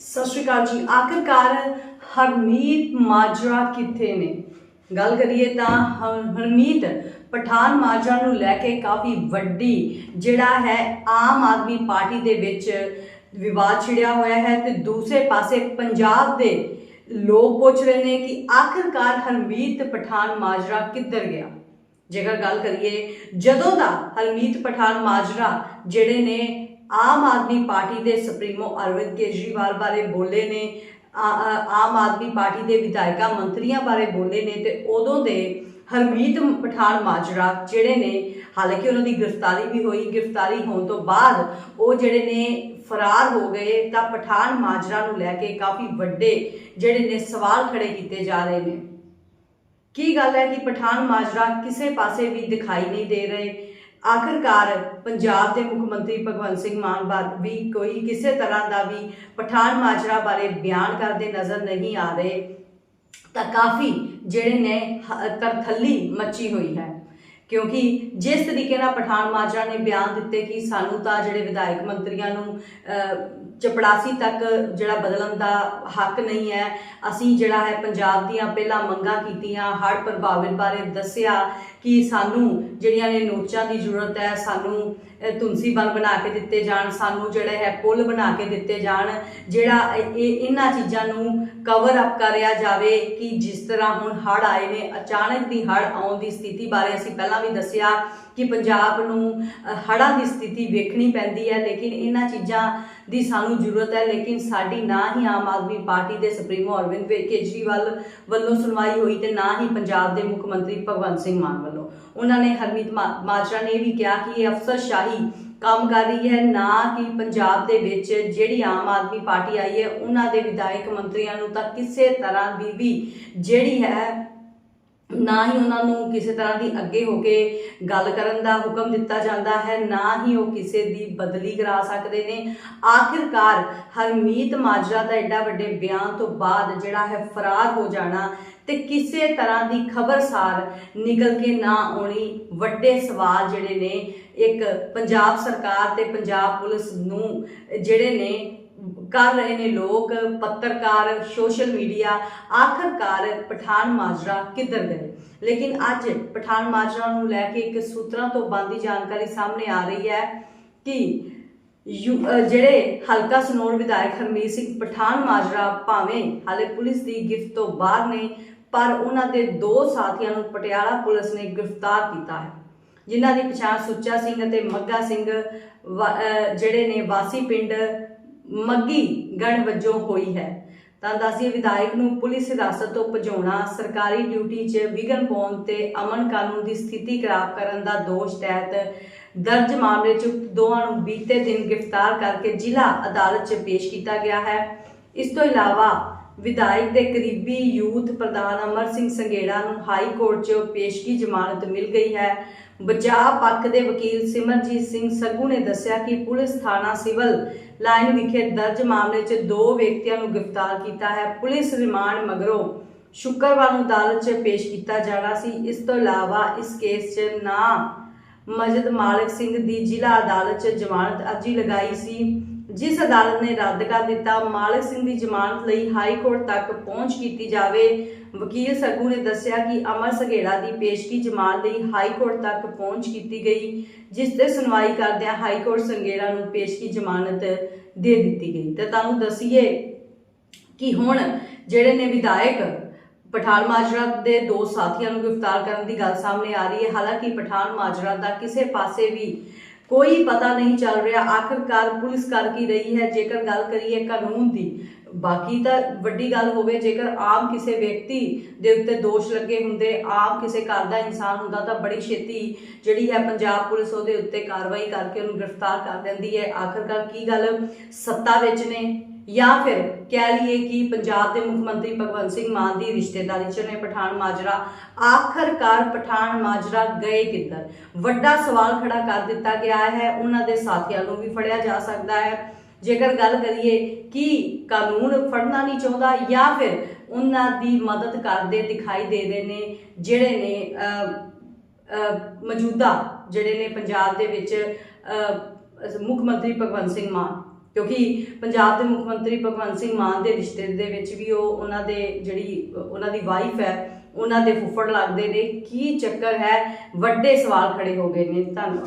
ਸਤਿ ਸ਼੍ਰੀ ਅਕਾਲ ਜੀ। ਆਖਰਕਾਰ ਹਰਮੀਤ ਮਾਜਰਾ ਕਿੱਥੇ ਨੇ? ਗੱਲ ਕਰੀਏ ਤਾਂ ਹਰਮੀਤ ਪਠਾਨ ਮਾਜਰਾ ਨੂੰ ਲੈ ਕੇ ਕਾਫੀ ਵੱਡੀ, ਜਿਹੜਾ ਹੈ, ਆਮ ਆਦਮੀ ਪਾਰਟੀ ਦੇ ਵਿੱਚ ਵਿਵਾਦ ਛਿੜਿਆ ਹੋਇਆ ਹੈ ਤੇ ਦੂਸਰੇ ਪਾਸੇ ਪੰਜਾਬ ਦੇ ਲੋਕ ਪੁੱਛ ਰਹੇ ਨੇ ਕਿ ਆਖਰਕਾਰ ਹਰਮੀਤ ਪਠਾਨ ਮਾਜਰਾ ਕਿੱਧਰ ਗਿਆ? ਜੇਕਰ ਗੱਲ ਕਰੀਏ, ਜਦੋਂ ਦਾ ਹਰਮੀਤ ਪਠਾਨ ਮਾਜਰਾ ਜਿਹੜੇ ਨੇ ਆਮ ਆਦਮੀ ਪਾਰਟੀ ਦੇ ਸੁਪਰੀਮੋ ਅਰਵਿੰਦ ਕੇਜਰੀਵਾਲ ਬਾਰੇ ਬੋਲੇ ਨੇ, ਆ- ਆਮ ਆਦਮੀ ਪਾਰਟੀ ਦੇ ਵਿਧਾਇਕਾਂ ਮੰਤਰੀਆਂ ਬਾਰੇ ਬੋਲੇ ਨੇ ਤੇ ਉਦੋਂ ਦੇ ਹਰਮੀਤ ਪਠਾਨ ਮਾਜਰਾ ਜਿਹੜੇ ਨੇ, ਹਾਲਾਂਕਿ ਉਹਨਾਂ ਦੀ ਗ੍ਰਿਫਤਾਰੀ ਵੀ ਹੋਈ, ਗ੍ਰਿਫਤਾਰੀ ਹੋਣ ਤੋਂ ਬਾਅਦ ਉਹ ਜਿਹੜੇ ਨੇ ਫਰਾਰ ਹੋ ਗਏ ਤਾਂ ਪਠਾਨ ਮਾਜਰਾ ਨੂੰ ਲੈ ਕੇ ਕਾਫੀ ਵੱਡੇ ਜਿਹੜੇ ਨੇ ਸਵਾਲ ਖੜੇ ਕੀਤੇ ਜਾ ਰਹੇ ਨੇ। ਕੀ ਗੱਲ ਹੈ ਕਿ ਪਠਾਨ ਮਾਜਰਾ ਕਿਸੇ ਪਾਸੇ ਵੀ ਦਿਖਾਈ ਨਹੀਂ ਦੇ ਰਹੇ? ਆਖਰਕਾਰ ਪੰਜਾਬ ਦੇ ਮੁੱਖ ਮੰਤਰੀ ਭਗਵੰਤ ਸਿੰਘ ਮਾਨ ਬਾਰੇ ਵੀ ਕੋਈ ਕਿਸੇ ਤਰ੍ਹਾਂ ਦਾ ਵੀ ਪਠਾਨ ਮਾਜਰਾ ਬਾਰੇ ਬਿਆਨ ਕਰਦੇ ਨਜ਼ਰ ਨਹੀਂ ਆ ਰਹੇ ਤਾਂ ਕਾਫੀ ਜਿਹੜੇ ਨੇ ਤਰਥੱਲੀ ਮੱਚੀ ਹੋਈ ਹੈ। ਕਿਉਂਕਿ ਜਿਸ ਤਰੀਕੇ ਨਾਲ ਪਠਾਨ ਮਾਜਰਾ ਨੇ ਬਿਆਨ ਦਿੱਤੇ ਕਿ ਸਾਨੂੰ ਤਾਂ ਜਿਹੜੇ ਵਿਧਾਇਕ ਮੰਤਰੀਆਂ ਨੂੰ ਅਹ, ਚਪੜਾਸੀ ਤੱਕ ਜਿਹੜਾ ਬਦਲਣ ਦਾ ਹੱਕ ਨਹੀਂ ਹੈ। ਅਸੀਂ ਜਿਹੜਾ ਹੈ ਪੰਜਾਬ ਦੀਆਂ ਪਹਿਲਾਂ ਮੰਗਾਂ ਕੀਤੀਆਂ ਹੜ੍ਹ ਪ੍ਰਭਾਵਿਤ ਬਾਰੇ ਦੱਸਿਆ ਕਿ ਸਾਨੂੰ ਜਿਹੜੀਆਂ ਨੇ ਨੋਚਾਂ ਦੀ ਜ਼ਰੂਰਤ ਹੈ ਸਾਨੂੰ ਅਹ, ਤੁਲਸੀ ਬਲ ਬਣਾ ਕੇ ਦਿੱਤੇ ਜਾਣ ਸਾਨੂੰ ਜਿਹੜਾ ਹੈ ਪੁਲ ਬਣਾ ਕੇ ਦਿੱਤੇ ਜਾਣ ਜਿਹੜਾ ਇਹ ਇਹਨਾਂ ਚੀਜ਼ਾਂ ਨੂੰ ਕਵਰ ਅਪ ਕਰਿਆ ਜਾਵੇ ਕਿ ਜਿਸ ਤਰ੍ਹਾਂ ਹੁਣ ਹੜ੍ਹ ਆਏ ਨੇ ਅਚਾਨਕ ਦੀ ਹੜ੍ਹ ਆਉਣ ਦੀ ਸਥਿਤੀ ਬਾਰੇ ਅਸੀਂ ਪਹਿਲਾਂ ਵੀ ਦੱਸਿਆ ਕਿ ਪੰਜਾਬ ਨੂੰ ਅ, ਹੜ੍ਹਾਂ ਦੀ ਸਥਿਤੀ ਵੇਖਣੀ ਪੈਂਦੀ ਹੈ ਲੇਕਿਨ ਇਹਨਾਂ ਚੀਜ਼ਾਂ ਦੀ ਸਾਨੂੰ ਜ਼ਰੂਰਤ ਹੈ, ਲੇਕਿਨ ਸਾਡੀ ਨਾ ਹੀ ਆਮ ਆਦਮੀ ਪਾਰਟੀ ਦੇ ਸੁਪਰੀਮੋ ਅਰਵਿੰਦ ਵੇ- ਕੇਜਰੀਵਾਲ ਵੱਲੋਂ ਸੁਣਵਾਈ ਹੋਈ ਤੇ ਨਾ ਹੀ ਪੰਜਾਬ ਦੇ ਮੁੱਖ ਮੰਤਰੀ ਭਗਵੰਤ ਸਿੰਘ ਮਾਨ ਵੱਲੋਂ। ਉਹਨਾਂ ਨੇ ਹਰਮੀਤ ਮਾ- ਮਾਜਰਾ ਨੇ ਇਹ ਵੀ ਕਿਹਾ ਕਿ ਇਹ ਅਫਸਰਸ਼ਾਹੀ ਕੰਮ ਕਰ ਰਹੀ ਹੈ, ਨਾ ਕਿ ਪੰਜਾਬ ਦੇ ਵਿੱਚ ਜਿਹੜੀ ਆਮ ਆਦਮੀ ਪਾਰਟੀ ਆਈ ਹੈ, ਉਹਨਾਂ ਦੇ ਵਿਧਾਇਕ ਮੰਤਰੀਆਂ ਨੂੰ ਤਾਂ ਕਿਸੇ ਤਰ੍ਹਾਂ ਦੀ ਵੀ ਜਿਹੜੀ ਹੈ ਨਾ ਹੀ ਉਹਨਾਂ ਨੂੰ ਕਿਸੇ ਤਰ੍ਹਾਂ ਦੀ ਅੱਗੇ ਹੋ ਕੇ ਗੱਲ ਕਰਨ ਦਾ ਹੁਕਮ ਦਿੱਤਾ ਜਾਂਦਾ ਹੈ, ਨਾ ਹੀ ਉਹ ਕਿਸੇ ਦੀ ਬਦਲੀ ਕਰਾ ਸਕਦੇ ਨੇ। ਆਖਿਰਕਾਰ ਹਰਮੀਤ ਮਾਜਰਾ ਦਾ ਐਡਾ ਵੱਡੇ ਬਿਆਨ ਤੋਂ ਬਾਅਦ ਜਿਹੜਾ ਹੈ ਫਰਾਰ ਹੋ ਜਾਣਾ ਤੇ ਕਿਸੇ ਤਰ੍ਹਾਂ ਦੀ ਖਬਰਸਾਰ ਨਿਕਲ ਕੇ ਨਾ ਆਉਣੀ ਵੱਡੇ ਸਵਾਲ ਜਿਹੜੇ ਨੇ ਇੱਕ ਪੰਜਾਬ ਸਰਕਾਰ ਤੇ ਪੰਜਾਬ ਪੁਲਿਸ ਨੂੰ ਜਿਹੜੇ ਨੇ ਕਰ ਰਹੇ ਨੇ ਲੋਕ, ਪੱਤਰਕਾਰ, ਸੋਸ਼ਲ ਮੀਡੀਆ, ਆਖਰਕਾਰ ਪਠਾਨ ਮਾਜਰਾ ਕਿੱਧਰ ਗਏ? ਲੇਕਿਨ ਅੱਜ ਪਠਾਨ ਮਾਜਰਾ ਨੂੰ ਲੈ ਕੇ ਇੱਕ ਸੂਤਰਾਂ ਤੋਂ ਬੰਦੀ ਜਾਣਕਾਰੀ ਸਾਹਮਣੇ ਆ ਰਹੀ ਹੈ ਕਿ ਜਿਹੜੇ ਹਲਕਾ ਸਨੌਰ ਵਿਧਾਇਕ ਹਰਮੀਤ ਸਿੰਘ ਪਠਾਨ ਮਾਜਰਾ ਭਾਵੇਂ ਹਾਲੇ ਪੁਲਿਸ ਦੀ ਗ੍ਰਿਫ਼ਤ ਤੋਂ ਬਾਹਰ ਨੇ, ਪਰ ਉਹਨਾਂ ਦੇ ਦੋ ਸਾਥੀਆਂ ਨੂੰ ਪਟਿਆਲਾ ਪੁਲਿਸ ਨੇ ਗ੍ਰਿਫਤਾਰ ਕੀਤਾ ਹੈ। ਜਿਨ੍ਹਾਂ ਦੀ ਪਛਾਣ ਸੁੱਚਾ ਸਿੰਘ ਅਤੇ ਮੱਗਾ ਸਿੰਘ ਵਾ- ਜਿਹੜੇ ਨੇ ਵਾਸੀ ਪਿੰਡ ਮੱਗੀ ਗੜ ਵਜੋਂ ਹੋਈ ਹੈ। ਤਾਂ ਦੱਸੀਏ ਵਿਧਾਇਕ ਨੂੰ ਪੁਲਿਸ ਹਿਰਾਸਤ ਤੋਂ ਭਜਾਉਣਾ, ਸਰਕਾਰੀ ਡਿਊਟੀ 'ਚ ਵਿਘਨ ਪਾਉਣ ਤੇ ਅਮਨ ਕਾਨੂੰਨ ਦੀ ਸਥਿਤੀ ਖਰਾਬ ਕਰਨ ਦਾ ਦੋਸ਼ ਤਹਿਤ ਦਰਜ ਮਾਮਲੇ 'ਚ ਦੋਵਾਂ ਨੂੰ ਬੀਤੇ ਦਿਨ ਗ੍ਰਿਫਤਾਰ ਕਰਕੇ ਜ਼ਿਲ੍ਹਾ ਅਦਾਲਤ 'ਚ ਪੇਸ਼ ਕੀਤਾ ਗਿਆ ਹੈ। ਇਸ ਤੋਂ ਇਲਾਵਾ ਵਿਧਾਇਕ ਦੇ ਕਰੀਬੀ ਯੂਥ ਪ੍ਰਧਾਨ ਅਮਰ ਸਿੰਘ ਸੰਘੇੜਾ ਨੂੰ ਹਾਈ ਕੋਰਟ 'ਚ ਪੇਸ਼ਗੀ ਜ਼ਮਾਨਤ ਮਿਲ ਗਈ ਹੈ। ਬਚਾਅ ਪੱਖ ਦੇ ਵਕੀਲ ਸਿਮਰਜੀਤ ਸਿੰਘ ਸੱਗੂ ਨੇ ਦੱਸਿਆ ਕਿ ਪੁਲਿਸ ਥਾਣਾ ਸਿਵਲ ਲਾਈਨ ਵਿਖੇ ਦਰਜ ਮਾਮਲੇ 'ਚ ਦੋ ਵਿਅਕਤੀਆਂ ਨੂੰ ਗ੍ਰਿਫਤਾਰ ਕੀਤਾ ਹੈ। ਪੁਲਿਸ ਰਿਮਾਂਡ ਮਗਰੋਂ ਸ਼ੁੱਕਰਵਾਰ ਨੂੰ ਅਦਾਲਤ 'ਚ ਪੇਸ਼ ਕੀਤਾ ਜਾਣਾ ਸੀ। ਇਸ ਤੋਂ ਇਲਾਵਾ ਇਸ ਕੇਸ 'ਚ ਨਾ ਮਜਦ ਮਾਲਕ ਸਿੰਘ ਦੀ ਜ਼ਿਲ੍ਹਾ ਅਦਾਲਤ 'ਚ ਜ਼ਮਾਨਤ ਅਰਜੀ ਲਗਾਈ ਸੀ। ਜਿਸ ਅਦਾਲਤ ਨੇ ਰੱਦ ਕਰ ਦਿੱਤਾ, ਮਾਲਕ ਸਿੰਘ ਦੀ ਜ਼ਮਾਨਤ ਲਈ ਹਾਈ ਕੋਰਟ ਤੱਕ ਪਹੁੰਚ ਕੀਤੀ ਜਾਵੇ। ਵਕੀਲ ਸੱਗੂ ਨੇ ਦੱਸਿਆ ਕਿ ਅਮਰ ਸਗੇੜਾ ਦੀ ਪੇਸ਼ਗੀ ਜ਼ਮਾਨਤ ਲਈ ਹਾਈ ਕੋਰਟ ਤੱਕ ਪਹੁੰਚ ਕੀਤੀ ਗਈ, ਜਿਸ ਤੇ ਸੁਣਵਾਈ ਕਰਦਿਆਂ ਹਾਈ ਕੋਰਟ ਸੰਗੇੜਾ ਨੂੰ ਪੇਸ਼ਗੀ ਜ਼ਮਾਨਤ ਦੇ ਦਿੱਤੀ ਗਈ। ਤੇ ਤੁਹਾਨੂੰ ਦਸੀਏ ਕਿ ਹੁਣ ਜਿਹੜੇ ਨੇ ਵਿਧਾਇਕ ਪਠਾਨ ਮਾਜਰਾ ਦੇ ਦੋ ਸਾਥੀਆਂ ਨੂੰ ਗ੍ਰਿਫਤਾਰ ਕਰਨ ਦੀ ਗੱਲ ਸਾਹਮਣੇ ਆ ਰਹੀ ਹੈ। ਹਾਲਾਂਕਿ ਪਠਾਨ ਮਾਜਰਾ ਦਾ ਕਿਸੇ ਪਾਸੇ ਵੀ ਕੋਈ ਪਤਾ ਨਹੀਂ ਚੱਲ ਰਿਹਾ ਆਖਿਰਕਾਰ ਪੁਲਿਸ ਕਰ ਕੀ ਰਹੀ ਹੈ, ਜੇਕਰ ਗੱਲ ਕਰੀਏ ਕਾਨੂੰਨ ਦੀ। ਬਾਕੀ ਤਾਂ ਵੱਡੀ ਗੱਲ ਹੋਵੇ, ਜੇਕਰ ਆਮ ਕਿਸੇ ਵਿਅਕਤੀ ਦੇ ਉੱਤੇ ਦੋਸ਼ ਲੱਗੇ ਹੁੰਦੇ, ਆਮ ਕਿਸੇ ਘਰ ਦਾ ਇਨਸਾਨ ਹੁੰਦਾ, ਤਾਂ ਬੜੀ ਛੇਤੀ ਜਿਹੜੀ ਹੈ ਪੰਜਾਬ ਪੁਲਿਸ ਉਹਦੇ ਉੱਤੇ ਕਾਰਵਾਈ ਕਰਕੇ ਉਹਨੂੰ ਗ੍ਰਿਫਤਾਰ ਕਰ ਦਿੰਦੀ ਹੈ। ਆਖਿਰਕਾਰ ਕੀ ਗੱਲ ਸੱਤਾ ਵਿੱਚ ਨੇ? ਜਾਂ ਫਿਰ ਕਹਿ ਲਈਏ ਕਿ ਪੰਜਾਬ ਦੇ ਮੁੱਖ ਮੰਤਰੀ ਭਗਵੰਤ ਸਿੰਘ ਮਾਨ ਦੀ ਰਿਸ਼ਤੇਦਾਰੀ ਚ ਨੇ ਪਠਾਨ ਮਾਜਰਾ, ਆਖਰਕਾਰ ਪਠਾਨ ਮਾਜਰਾ ਗਏ ਕਿੱਧਰ? ਵੱਡਾ ਸਵਾਲ ਖੜਾ ਕਰ ਦਿੱਤਾ ਗਿਆ ਹੈ, ਉਹਨਾਂ ਦੇ ਸਾਥੀਆਂ ਨੂੰ ਵੀ ਫੜਿਆ ਜਾ ਸਕਦਾ ਹੈ। ਜੇਕਰ ਗੱਲ ਕਰੀਏ ਕਿ ਕਾਨੂੰਨ ਫੜਨਾ ਨਹੀਂ ਚਾਹੁੰਦਾ ਜਾਂ ਫਿਰ ਉਹਨਾਂ ਦੀ ਮਦਦ ਕਰਦੇ ਦਿਖਾਈ ਦੇ ਰਹੇ ਨੇ, ਜਿਹੜੇ ਨੇ ਮੌਜੂਦਾ ਜਿਹੜੇ ਨੇ ਪੰਜਾਬ ਦੇ ਵਿੱਚ ਮੁੱਖ ਮੰਤਰੀ ਭਗਵੰਤ ਸਿੰਘ ਮਾਨ। ਕਿਉਂਕਿ ਪੰਜਾਬ ਦੇ ਮੁੱਖ ਮੰਤਰੀ ਭਗਵੰਤ ਸਿੰਘ ਮਾਨ ਦੇ ਰਿਸ਼ਤੇ ਦੇ ਵਿੱਚ ਵੀ ਉਹ ਉਹਨਾਂ ਦੇ ਜਿਹੜੀ, ਉਹਨਾਂ ਦੀ ਵਾਈਫ ਹੈ, ਉਹਨਾਂ ਦੇ ਫੁੱਫੜ ਲੱਗਦੇ ਨੇ। ਕੀ ਚੱਕਰ ਹੈ? ਵੱਡੇ ਸਵਾਲ ਖੜੇ ਹੋ ਗਏ ਨੇ। ਧੰਨਵਾਦ।